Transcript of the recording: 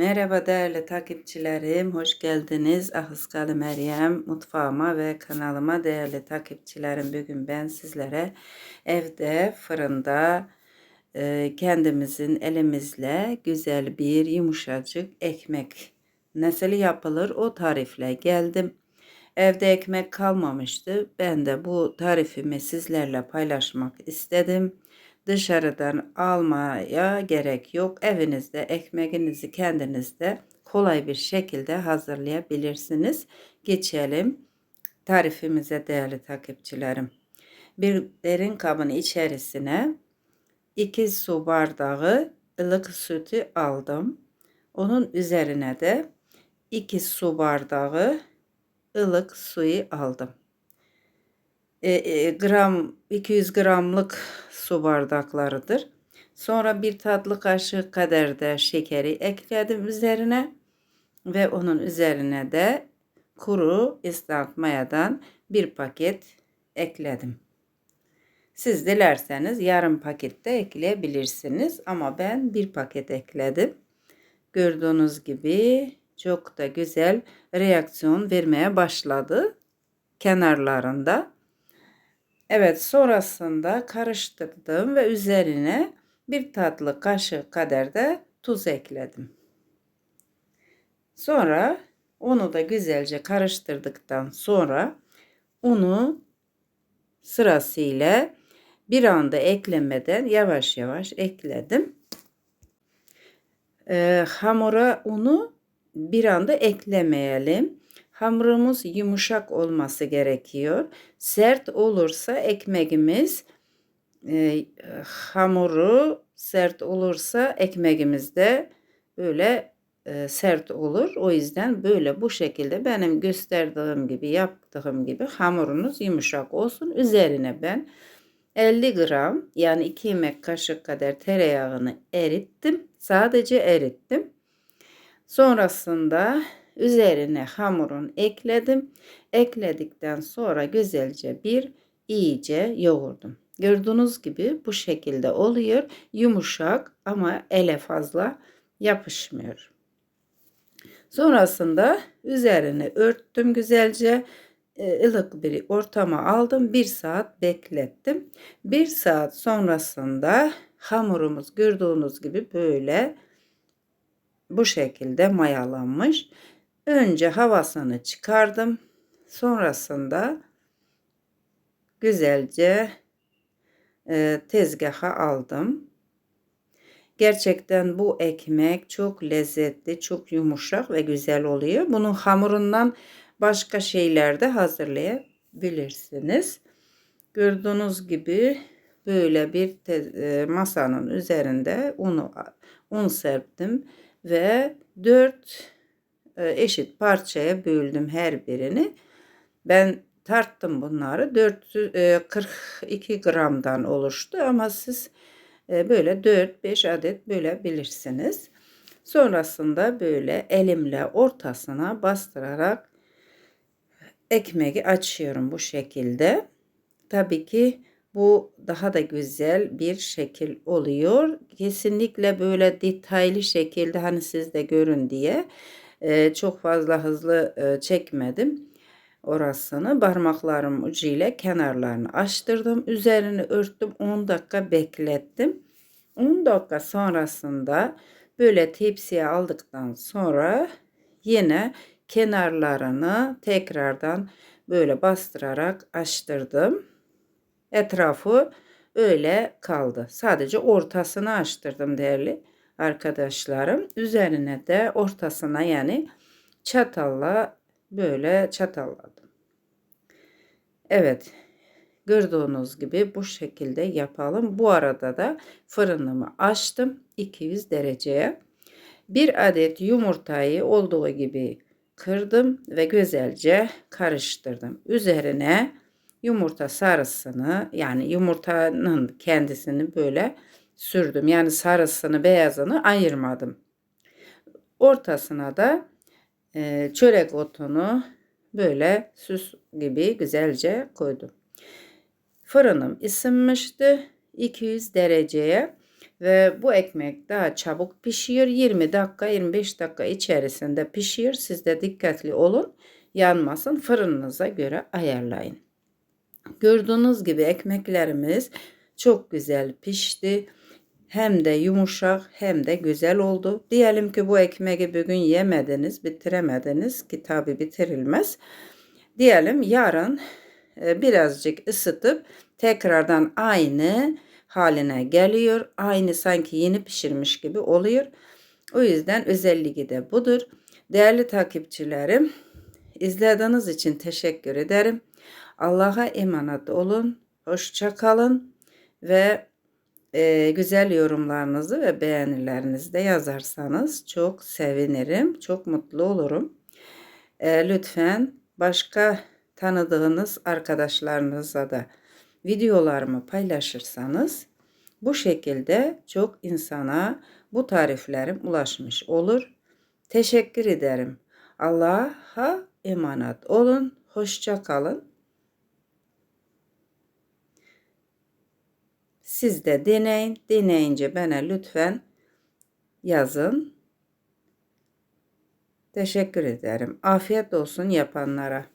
Merhaba değerli takipçilerim, hoş geldiniz. Ahıskalı Meryem mutfağıma ve kanalıma değerli takipçilerim. Bugün ben sizlere evde, fırında e, kendimizin elimizle güzel bir yumuşacık ekmek nasıl yapılır o tarifle geldim. Evde ekmek kalmamıştı. Ben de bu tarifimi sizlerle paylaşmak istedim. Dışarıdan almaya gerek yok. Evinizde ekmeğinizi kendinizde kolay bir şekilde hazırlayabilirsiniz. Geçelim tarifimize değerli takipçilerim. Bir derin kabın içerisine 2 su bardağı ılık sütü aldım. Onun üzerine de 2 su bardağı ılık suyu aldım. E, e, gram 200 gramlık su bardaklarıdır. Sonra bir tatlı kaşığı kadar da şekeri ekledim üzerine ve onun üzerine de kuru ıslat mayadan bir paket ekledim. Siz dilerseniz yarım paket de ekleyebilirsiniz ama ben bir paket ekledim. Gördüğünüz gibi çok da güzel reaksiyon vermeye başladı kenarlarında. Evet sonrasında karıştırdım ve üzerine bir tatlı kaşık kadar da tuz ekledim. Sonra onu da güzelce karıştırdıktan sonra unu sırasıyla bir anda eklemeden yavaş yavaş ekledim. Ee, hamura unu bir anda eklemeyelim. Hamurumuz yumuşak olması gerekiyor. Sert olursa ekmeğimiz e, hamuru sert olursa ekmeğimiz de böyle e, sert olur. O yüzden böyle bu şekilde benim gösterdiğim gibi yaptığım gibi hamurunuz yumuşak olsun. Üzerine ben 50 gram yani 2 yemek kaşık kadar tereyağını erittim. Sadece erittim. Sonrasında Üzerine hamurun ekledim. Ekledikten sonra güzelce bir iyice yoğurdum. Gördüğünüz gibi bu şekilde oluyor. Yumuşak ama ele fazla yapışmıyor. Sonrasında üzerine örttüm güzelce e, ılık bir ortama aldım. Bir saat beklettim. Bir saat sonrasında hamurumuz gördüğünüz gibi böyle bu şekilde mayalanmış. Önce havasını çıkardım. Sonrasında güzelce e, tezgaha aldım. Gerçekten bu ekmek çok lezzetli, çok yumuşak ve güzel oluyor. Bunun hamurundan başka şeyler de hazırlayabilirsiniz. Gördüğünüz gibi böyle bir e, masanın üzerinde unu un serptim ve 4 e, eşit parçaya böldüm her birini. Ben tarttım bunları. 442 e, gramdan oluştu ama siz e, böyle 4-5 adet bölebilirsiniz. Sonrasında böyle elimle ortasına bastırarak ekmeği açıyorum bu şekilde. Tabii ki bu daha da güzel bir şekil oluyor. Kesinlikle böyle detaylı şekilde hani siz de görün diye e, çok fazla hızlı e, çekmedim orasını. Parmaklarım ucuyla kenarlarını açtırdım. Üzerini örttüm. 10 dakika beklettim. 10 dakika sonrasında böyle tepsiye aldıktan sonra yine kenarlarını tekrardan böyle bastırarak açtırdım. Etrafı öyle kaldı. Sadece ortasını açtırdım değerli arkadaşlarım. Üzerine de ortasına yani çatalla böyle çatalladım. Evet. Gördüğünüz gibi bu şekilde yapalım. Bu arada da fırınımı açtım 200 dereceye. Bir adet yumurtayı olduğu gibi kırdım ve güzelce karıştırdım. Üzerine yumurta sarısını yani yumurtanın kendisini böyle sürdüm. Yani sarısını beyazını ayırmadım. Ortasına da e, çörek otunu böyle süs gibi güzelce koydum. Fırınım ısınmıştı. 200 dereceye Ve bu ekmek daha çabuk pişiyor. 20 dakika 25 dakika içerisinde pişiyor. Siz de dikkatli olun. Yanmasın. Fırınınıza göre ayarlayın. Gördüğünüz gibi ekmeklerimiz çok güzel pişti. Hem de yumuşak hem de güzel oldu. Diyelim ki bu ekmeği bugün yemediniz, bitiremediniz ki tabi bitirilmez. Diyelim yarın e, birazcık ısıtıp tekrardan aynı haline geliyor. Aynı sanki yeni pişirmiş gibi oluyor. O yüzden özelliği de budur. Değerli takipçilerim, izlediğiniz için teşekkür ederim. Allah'a emanet olun. Hoşça kalın ve e, güzel yorumlarınızı ve beğenilerinizi de yazarsanız çok sevinirim. Çok mutlu olurum. E, lütfen başka tanıdığınız arkadaşlarınızla da videolarımı paylaşırsanız bu şekilde çok insana bu tariflerim ulaşmış olur. Teşekkür ederim. Allah'a emanet olun. Hoşça kalın. Siz de deneyin. Deneyince bana lütfen yazın. Teşekkür ederim. Afiyet olsun yapanlara.